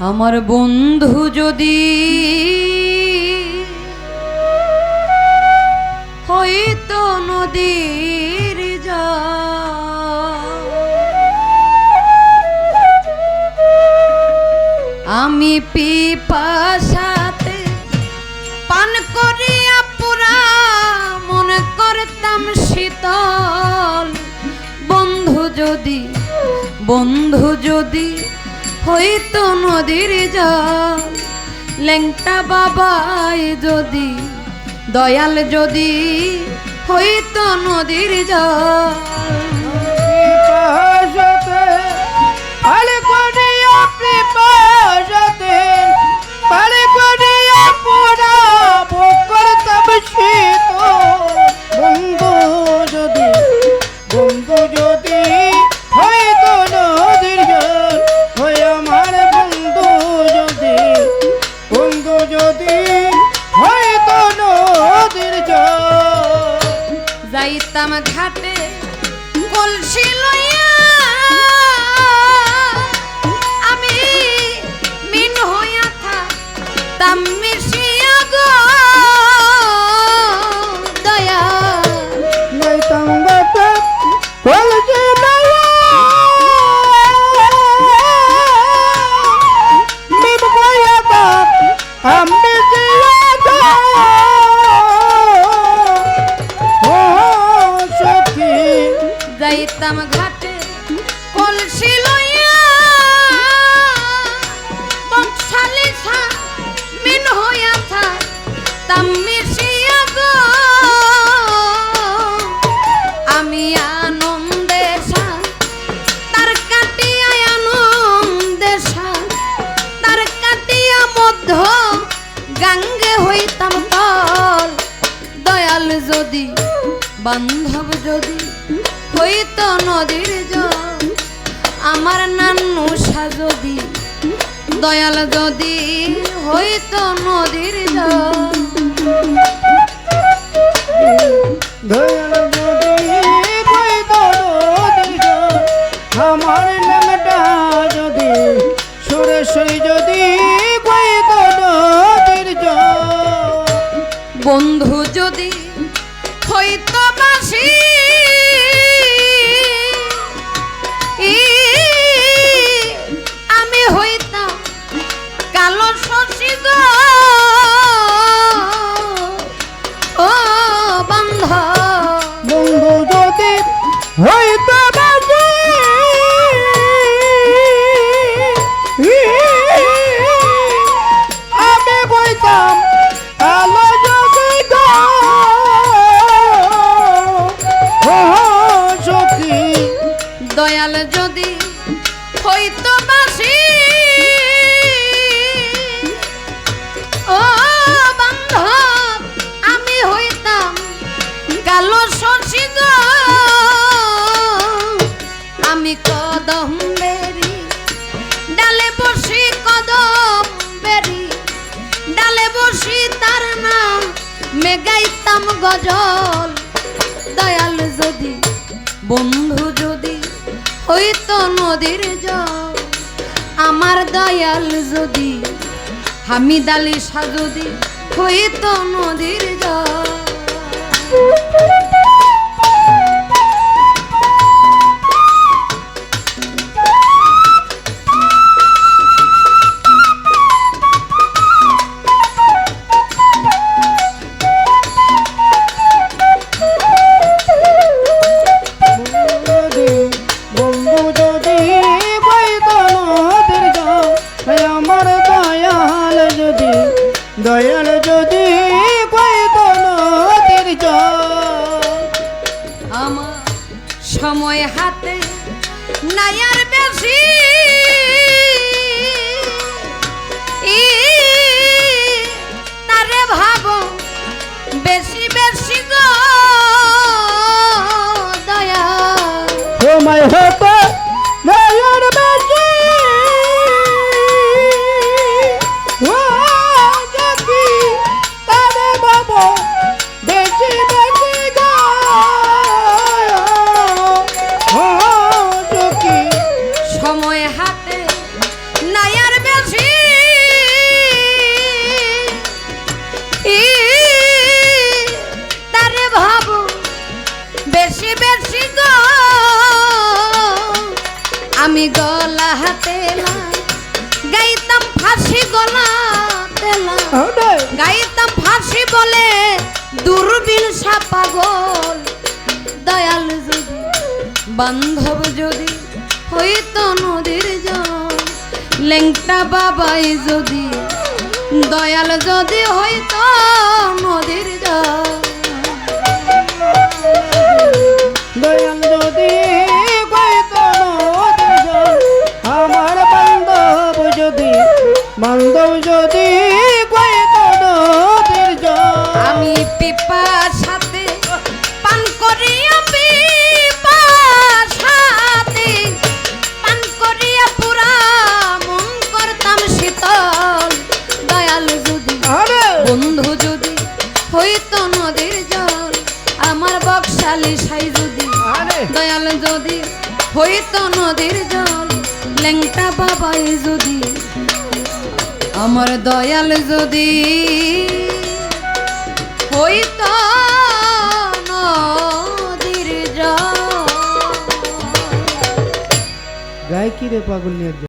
আমার বন্ধু যদি হয়তো নদীর যা আমি পিপাসাতে পান করিয়া পুরা মনে করতাম শীতল। বন্ধু যদি বন্ধু যদি হইতো নদীর জল। লেংটা বাবাই যদি দয়াল যদি হইতো নদীর জল। যাইতাম ঘাটে কলসি যাইতাম ঘাটে কলসি তার কাটিয়া কাটিয়া মধ্য গাঙ্গে দয়াল যদি বান্ধব যদি হইত নদীর জল। আমার নান্নু যদি দয়াল যদি হইত নদীর জল। দয়াল যদি আমার নামটা যদি বন্ধু যদি হইত বাসি আমি কদম বেরি, ডালে বসি কদম বেরি, ডালে বসি তার নাম মেগাইতাম গজল। দয়াল যদি, বন্ধু যদি, হইতো নদীর জল। আমার দয়াল যদি, হামিদ আলী শাহ যদি, হইতো নদীর জল। দয়াল যদি নদীর আমার সময় হাতে নাই আর বেশি। তারে ভাব বেশি বেশি গো দয়া তোমায় হত আমি গলা হাতে গাইতাম ফাঁসি গলা গাইতাম ফাঁসি বলে দূরবীন সাপাগল দয়াল যদি বান্ধব যদি হইতো নদীর জল। লেংটা বাবাই যদি দয়াল যদি হইতো নদীর জল। দয়াল যদি যদি আমি পিপার সাথে পান করিয়া পিপার সাথে পান করিয়া পুরা মন করতাম শীতল। দয়াল যদি বন্ধু যদি হইতো নদীর জল আমার বকশালী সাই যদি দয়াল যদি হইতো নদীর জল লেংটা বাবাই যদি আমার দয়াল যদি হইত গায় কি রে পাগল নিয়ে